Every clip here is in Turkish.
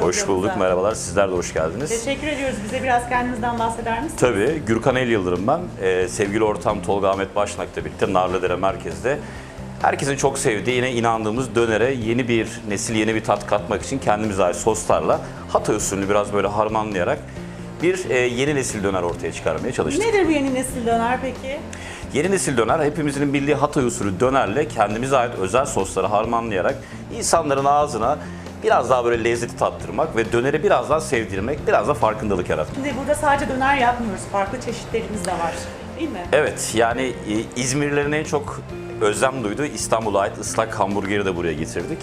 Hoş bulduk, merhabalar. Sizler de hoş geldiniz. Teşekkür ediyoruz. Bize biraz kendinizden bahseder misiniz? Tabii, Gürkan El Yıldırım ben. Ee, sevgili ortam Tolga Ahmet Başnak'la birlikte Narlıdere merkezde herkesin çok sevdiği, yine inandığımız dönere yeni bir nesil, yeni bir tat katmak için kendimize ait soslarla Hatay usulünü biraz böyle harmanlayarak bir e, yeni nesil döner ortaya çıkarmaya çalıştık. Nedir bu yeni nesil döner peki? Yeni nesil döner hepimizin bildiği Hatay usulü dönerle kendimize ait özel sosları harmanlayarak insanların ağzına biraz daha böyle lezzeti tattırmak ve döneri biraz daha sevdirmek, biraz da farkındalık yaratmak. Şimdi burada sadece döner yapmıyoruz. Farklı çeşitlerimiz de var. Değil mi? Evet yani e, İzmirlilerin en çok özlem duyduğu İstanbul'a ait ıslak hamburgeri de buraya getirdik.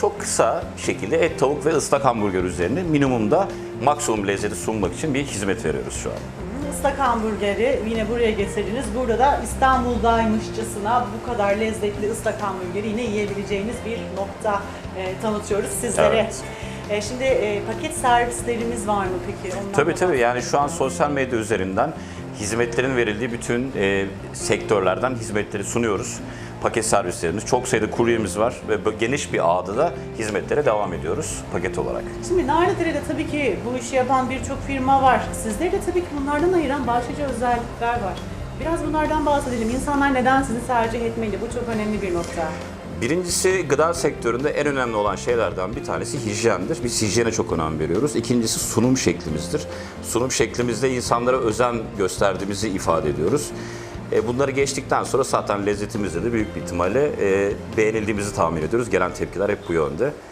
Çok kısa şekilde et, tavuk ve ıslak hamburger üzerine minimumda maksimum lezzeti sunmak için bir hizmet veriyoruz şu an. Islak hamburgeri yine buraya getirdiniz. Burada da İstanbul'daymışçasına bu kadar lezzetli ıslak hamburgeri yine yiyebileceğiniz bir nokta e, tanıtıyoruz sizlere. Evet. E, şimdi e, paket servislerimiz var mı peki? Ondan Tabii tabii yani şu an sosyal medya üzerinden hizmetlerin verildiği bütün e, sektörlerden hizmetleri sunuyoruz. Paket servislerimiz, çok sayıda kuryemiz var ve geniş bir ağda da hizmetlere devam ediyoruz paket olarak. Şimdi Narlıdere'de tabii ki bu işi yapan birçok firma var. Sizleri de tabii ki bunlardan ayıran başlıca özellikler var. Biraz bunlardan bahsedelim. İnsanlar neden sizi tercih etmeli? Bu çok önemli bir nokta. Birincisi gıda sektöründe en önemli olan şeylerden bir tanesi hijyendir. Biz hijyene çok önem veriyoruz. İkincisi sunum şeklimizdir. Sunum şeklimizde insanlara özen gösterdiğimizi ifade ediyoruz. E, Bunları geçtikten sonra zaten lezzetimizde de büyük bir ihtimalle e, beğenildiğimizi tahmin ediyoruz. Gelen tepkiler hep bu yönde.